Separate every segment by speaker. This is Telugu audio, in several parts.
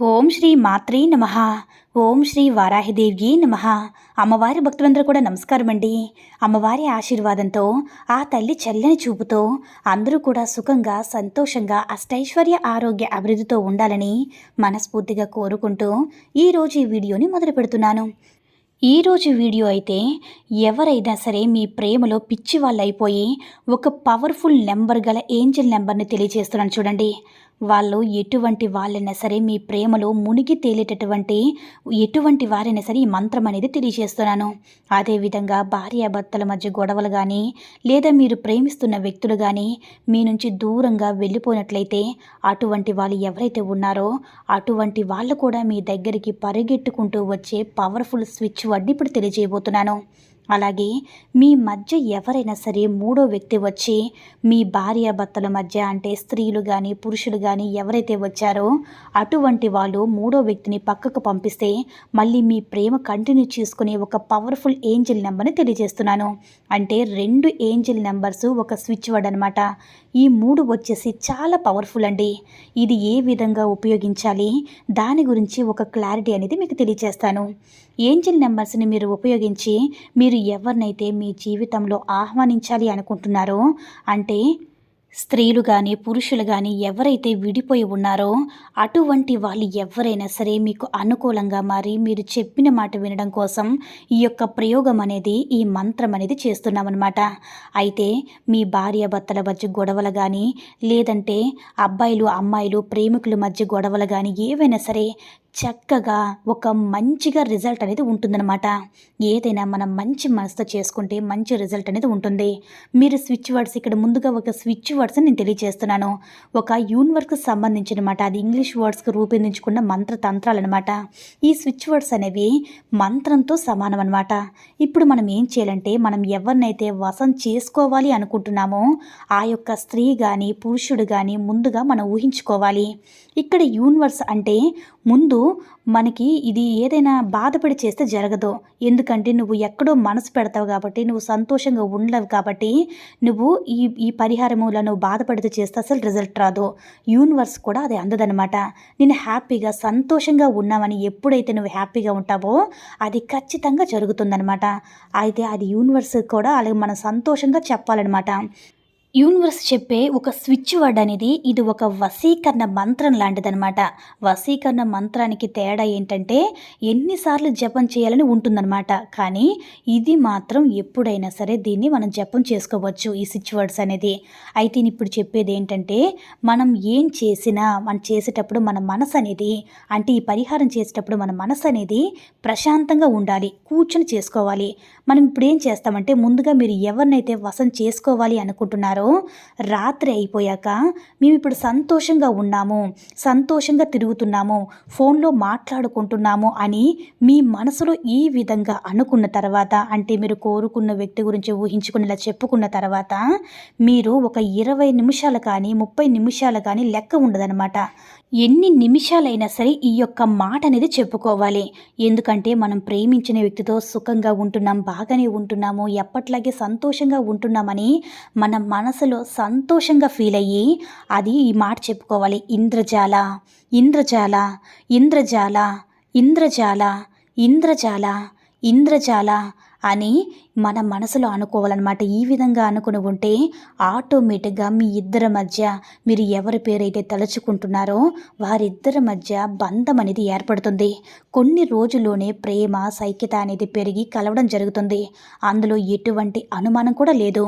Speaker 1: Om Shri మాత్రే నమ. ఓం శ్రీ వారాహిదేవ్యే నమ. అమ్మవారి భక్తులందరూ కూడా నమస్కారం అండి. అమ్మవారి ఆశీర్వాదంతో ఆ తల్లి చల్లని చూపుతో అందరూ కూడా సుఖంగా సంతోషంగా అష్టైశ్వర్య ఆరోగ్య అభివృద్ధితో ఉండాలని మనస్ఫూర్తిగా కోరుకుంటూ ఈరోజు ఈ వీడియోని మొదలు పెడుతున్నాను. ఈరోజు వీడియో అయితే ఎవరైనా సరే మీ ప్రేమలో పిచ్చి వాళ్ళు అయిపోయి ఒక పవర్ఫుల్ నెంబర్ గల ఏంజల్ నెంబర్ని తెలియజేస్తున్నాను చూడండి. వాళ్ళు ఎటువంటి వాళ్ళైనా సరే మీ ప్రేమలో మునిగి తేలేటటువంటి ఎటువంటి వారైనా సరే ఈ మంత్రం అనేది తెలియజేస్తున్నాను. అదేవిధంగా భార్యాభర్తల మధ్య గొడవలు కానీ లేదా మీరు ప్రేమిస్తున్న వ్యక్తులు కానీ మీ నుంచి దూరంగా వెళ్ళిపోయినట్లయితే అటువంటి వాళ్ళు ఎవరైతే ఉన్నారో అటువంటి వాళ్ళు కూడా మీ దగ్గరికి పరిగెట్టుకుంటూ వచ్చే పవర్ఫుల్ స్విచ్ వడ్డీ ఇప్పుడు తెలియజేయబోతున్నాను. అలాగే మీ మధ్య ఎవరైనా సరే మూడో వ్యక్తి వచ్చి మీ భార్యాభర్తల మధ్య అంటే స్త్రీలు కానీ పురుషులు కానీ ఎవరైతే వచ్చారో అటువంటి వాళ్ళు మూడో వ్యక్తిని పక్కకు పంపిస్తే మళ్ళీ మీ ప్రేమ కంటిన్యూ చేసుకునే ఒక పవర్ఫుల్ ఏంజిల్ నెంబర్ని తెలియజేస్తున్నాను. అంటే రెండు ఏంజిల్ నెంబర్స్ ఒక స్విచ్ వర్డ్ అనమాట ఈ మూడు వచ్చేసి చాలా పవర్ఫుల్ అండి. ఇది ఏ విధంగా ఉపయోగించాలి? దాని గురించి ఒక క్లారిటీ అనేది మీకు తెలియజేస్తాను. ఏంజిల్ నెంబర్స్ని మీరు ఉపయోగించి మీరు ఎవరినైతే మీ జీవితంలో ఆహ్వానించాలి అనుకుంటున్నారో అంటే స్త్రీలు కానీ పురుషులు కానీ ఎవరైతే విడిపోయి ఉన్నారో అటువంటి వాళ్ళు ఎవరైనా సరే మీకు అనుకూలంగా మారి మీరు చెప్పిన మాట వినడం కోసం ఈ యొక్క ప్రయోగం అనేది ఈ మంత్రం అనేది చేస్తున్నామన్నమాట. అయితే మీ భార్య భర్తల మధ్య గొడవలు కానీ లేదంటే అబ్బాయిలు అమ్మాయిలు ప్రేమికుల మధ్య గొడవలు కానీ ఏవైనా సరే చక్కగా ఒక మంచిగా రిజల్ట్ అనేది ఉంటుందన్నమాట. ఏదైనా మనం మంచి మనసుతో చేసుకుంటే మంచి రిజల్ట్ అనేది ఉంటుంది. మీరు స్విచ్ వర్డ్స్ ఇక్కడ ముందుగా ఒక స్విచ్ వర్డ్స్ నేను తెలియజేస్తున్నాను. ఒక యూనివర్స్కి సంబంధించిన అనమాట అది ఇంగ్లీష్ వర్డ్స్కి రూపొందించుకున్న మంత్ర తంత్రాలు అనమాట ఈ స్విచ్ వర్డ్స్ అనేవి మంత్రంతో సమానం అనమాట ఇప్పుడు మనం ఏం చేయాలంటే మనం ఎవరినైతే వసం చేసుకోవాలి అనుకుంటున్నామో ఆ యొక్క స్త్రీ కానీ పురుషుడు కానీ ముందుగా మనం ఊహించుకోవాలి. ఇక్కడ యూనివర్స్ అంటే ముందు మనకి ఇది ఏదైనా బాధపడి చేస్తే జరగదు. ఎందుకంటే నువ్వు ఎక్కడో మనసు పెడతావు కాబట్టి నువ్వు సంతోషంగా ఉండవు కాబట్టి నువ్వు ఈ ఈ పరిహారములో నువ్వు బాధపడితే చేస్తే అసలు రిజల్ట్ రాదు. యూనివర్స్ కూడా అది అందదనమాట నేను హ్యాపీగా సంతోషంగా ఉన్నామని ఎప్పుడైతే నువ్వు హ్యాపీగా ఉంటావో అది ఖచ్చితంగా జరుగుతుందనమాట అయితే అది యూనివర్స్ కూడా అలాగే మనం సంతోషంగా చెప్పాలన్నమాట. యూనివర్స్ చెప్పే ఒక స్విచ్ వర్డ్ అనేది ఇది ఒక వశీకరణ మంత్రం లాంటిదనమాట వశీకరణ మంత్రానికి తేడా ఏంటంటే ఎన్నిసార్లు జపం చేయాలని ఉంటుందన్నమాట. కానీ ఇది మాత్రం ఎప్పుడైనా సరే దీన్ని మనం జపం చేసుకోవచ్చు ఈ స్విచ్ వర్డ్స్ అనేది. అయితే నేను ఇప్పుడు చెప్పేది ఏంటంటే మనం ఏం చేసినా మనం చేసేటప్పుడు మన మనసు అనేది అంటే ఈ పరిహారం చేసేటప్పుడు మన మనసు అనేది ప్రశాంతంగా ఉండాలి కూర్చొని చేసుకోవాలి. మనం ఇప్పుడు ఏం చేస్తామంటే ముందుగా మీరు ఎవరినైతే వశం చేసుకోవాలి అనుకుంటున్నారో రాత్రి అయిపోయాక మేము ఇప్పుడు సంతోషంగా ఉన్నాము సంతోషంగా తిరుగుతున్నాము ఫోన్లో మాట్లాడుకుంటున్నాము అని మీ మనసులో ఈ విధంగా అనుకున్న తర్వాత అంటే మీరు కోరుకున్న వ్యక్తి గురించి ఊహించుకునేలా చెప్పుకున్న తర్వాత మీరు ఒక ఇరవై నిమిషాలు కానీ ముప్పై నిమిషాలు కానీ లెక్క ఉండదన్నమాట. ఎన్ని నిమిషాలైనా సరే ఈ యొక్క మాట అనేది చెప్పుకోవాలి. ఎందుకంటే మనం ప్రేమించిన వ్యక్తితో సుఖంగా ఉంటున్నాం బాగానే ఉంటున్నాము ఎప్పట్లాగే సంతోషంగా ఉంటున్నామని మన మనసులో సంతోషంగా ఫీల్ అయ్యి అది ఈ మాట చెప్పుకోవాలి. ఇంద్రజాల ఇంద్రజాల ఇంద్రజాల ఇంద్రజాల ఇంద్రజాల ఇంద్రజాల అని మన మనసులో అనుకోవాలన్నమాట. ఈ విధంగా అనుకుని ఉంటే ఆటోమేటిక్గా మీ ఇద్దరి మధ్య మీరు ఎవరి పేరైతే తలుచుకుంటున్నారో వారిద్దరి మధ్య బంధం అనేది ఏర్పడుతుంది. కొన్ని రోజుల్లోనే ప్రేమ సైక్యత అనేది పెరిగి కలవడం జరుగుతుంది. అందులో ఎటువంటి అనుమానం కూడా లేదు.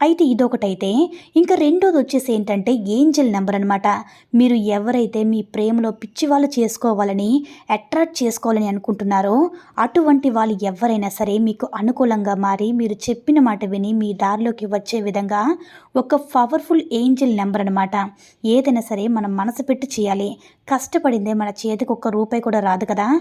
Speaker 1: అయితే ఇదొకటైతే. ఇంకా రెండోది వచ్చేసి ఏంటంటే ఏంజల్ నెంబర్ అనమాట మీరు ఎవరైతే మీ ప్రేమలో పిచ్చి వాళ్ళు చేసుకోవాలని అట్రాక్ట్ చేసుకోవాలని అనుకుంటున్నారో అటువంటి వాళ్ళు ఎవరైనా సరే మీకు అనుకూలంగా మారి మీరు చెప్పిన మాట విని మీ దారిలోకి వచ్చే విధంగా ఒక పవర్ఫుల్ ఏంజిల్ నెంబర్ అనమాట ఏదైనా సరే మనం మనసు పెట్టి చేయాలి. కష్టపడిందే మన చేతికి ఒక్క రూపాయి కూడా రాదు కదా.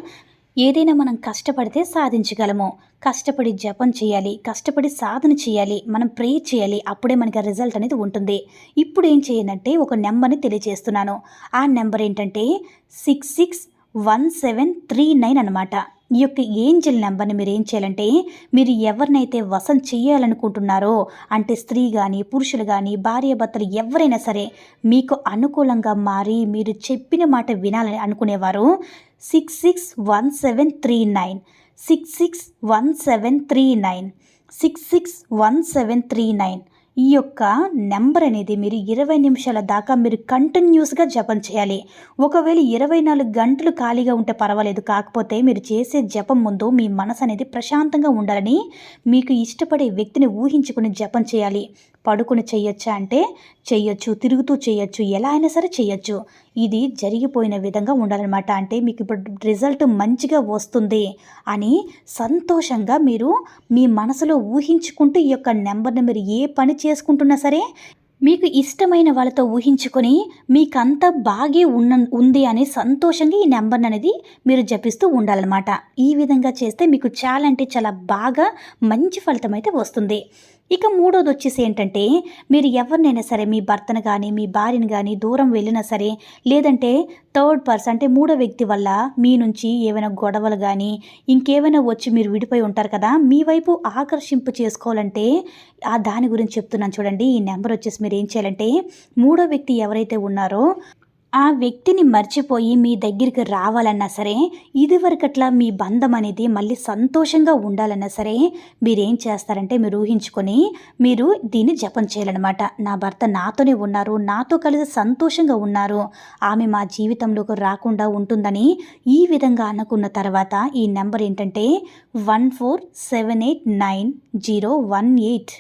Speaker 1: ఏదైనా మనం కష్టపడితే సాధించగలము. కష్టపడి జపం చేయాలి. కష్టపడి సాధన చేయాలి. మనం ప్రే చేయాలి. అప్పుడే మనకి రిజల్ట్ అనేది ఉంటుంది. ఇప్పుడు ఏం చేయాలంటే ఒక నెంబర్ని తెలియజేస్తున్నాను. ఆ నెంబర్ ఏంటంటే six six one seven three nine అనమాట ఈ యొక్క ఏంజల్ నెంబర్ని మీరు ఏం చేయాలంటే మీరు ఎవరినైతే వసం చేయాలనుకుంటున్నారో అంటే స్త్రీ కానీ పురుషులు కానీ భార్యాభర్తలు ఎవరైనా సరే మీకు అనుకూలంగా మారి మీరు చెప్పిన మాట వినాలని అనుకునేవారు. Six six one seven three nine six six one seven three nine six six one seven three nine ఈ యొక్క నెంబర్ అనేది మీరు ఇరవై నిమిషాల దాకా మీరు కంటిన్యూస్గా జపం చేయాలి. ఒకవేళ ఇరవై నాలుగు గంటలు ఖాళీగా ఉంటే పర్వాలేదు. కాకపోతే మీరు చేసే జపం ముందు మీ మనసు అనేది ప్రశాంతంగా ఉండాలని మీకు ఇష్టపడే వ్యక్తిని ఊహించుకుని జపం చేయాలి. పడుకుని చేయొచ్చా అంటే చేయొచ్చు తిరుగుతూ చేయొచ్చు ఎలా అయినా సరే చేయొచ్చు ఇది జరిగిపోయిన విధంగా ఉండాలన్నమాట. అంటే మీకు ఇప్పుడు రిజల్ట్ మంచిగా వస్తుంది అని సంతోషంగా మీరు మీ మనసులో ఊహించుకుంటూ ఈ యొక్క నెంబర్ని మీరు ఏ పని చేసుకుంటున్నా సరే మీకు ఇష్టమైన వాళ్ళతో ఊహించుకొని మీకంతా బాగే ఉన్న ఉంది అని సంతోషంగా ఈ నెంబర్ అనేది మీరు జపిస్తూ ఉండాలన్నమాట. ఈ విధంగా చేస్తే మీకు చాలా అంటే చాలా బాగా మంచి ఫలితం అయితే వస్తుంది. ఇక మూడోది వచ్చేసి ఏంటంటే మీరు ఎవరినైనా సరే మీ భర్తను కానీ మీ భార్యను కానీ దూరం వెళ్ళినా సరే లేదంటే థర్డ్ పర్సన్ అంటే మూడో వ్యక్తి వల్ల మీ నుంచి ఏమైనా గొడవలు కానీ ఇంకేమైనా వచ్చి మీరు విడిపోయి ఉంటారు కదా మీ వైపు ఆకర్షింపు చేసుకోవాలంటే ఆ దాని గురించి చెప్తున్నాను చూడండి. ఈ నెంబర్ వచ్చేసి మీరు ఏం చేయాలంటే మూడో వ్యక్తి ఎవరైతే ఉన్నారో ఆ వ్యక్తిని మర్చిపోయి మీ దగ్గరికి రావాలన్నా సరే ఇదివరకట్లా మీ బంధం అనేది మళ్ళీ సంతోషంగా ఉండాలన్నా సరే మీరేం చేస్తారంటే మీరు ఊహించుకొని మీరు దీన్ని జపం చేయాలన్నమాట. నా భర్త నాతోనే ఉన్నారు నాతో కలిసి సంతోషంగా ఉన్నారు ఆమె మా జీవితంలోకి రాకుండా ఉంటుందని ఈ విధంగా అనుకున్న తర్వాత ఈ నెంబర్ ఏంటంటే one four seven eight nine zero one eight.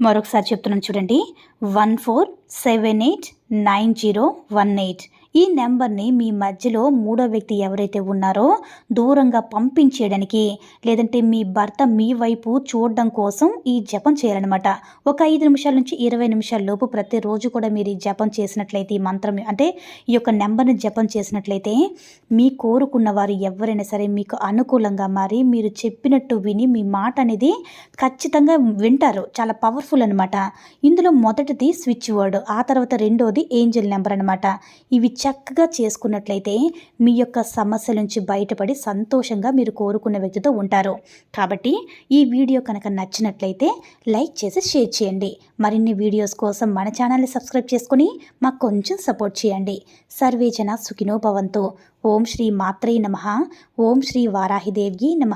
Speaker 1: మరొకసారి చెప్తున్నాను చూడండి. One four seven eight nine zero one eight. ఈ నెంబర్ని మీ మధ్యలో మూడో వ్యక్తి ఎవరైతే ఉన్నారో దూరంగా పంపించేయడానికి లేదంటే మీ భర్త మీ వైపు చూడడం కోసం ఈ జపం చేయాలన్నమాట. ఒక ఐదు నిమిషాల నుంచి ఇరవై నిమిషాల లోపు ప్రతిరోజు కూడా మీరు ఈ జపం చేసినట్లయితే ఈ మంత్రం అంటే ఈ యొక్క నెంబర్ని జపం చేసినట్లయితే మీ కోరుకున్న వారు ఎవరైనా సరే మీకు అనుకూలంగా మారి మీరు చెప్పినట్టు విని మీ మాట అనేది ఖచ్చితంగా వింటారు. చాలా పవర్ఫుల్ అనమాట ఇందులో మొదటిది స్విచ్ వర్డ్ ఆ తర్వాత రెండోది ఏంజల్ నెంబర్ అనమాట ఇవి చక్కగా చేసుకున్నట్లయితే మీ యొక్క సమస్య నుంచి బయటపడి సంతోషంగా మీరు కోరుకున్న వ్యక్తితో ఉంటారు. కాబట్టి ఈ వీడియో కనుక నచ్చినట్లయితే లైక్ చేసి షేర్ చేయండి. మరిన్ని వీడియోస్ కోసం మన ఛానల్ని సబ్స్క్రైబ్ చేసుకుని మాకు కొంచెం సపోర్ట్ చేయండి. సర్వేజన సుఖినో భవంతు. ఓం శ్రీ మాత్రే నమ. ఓం శ్రీ వారాహిదేవి నమ.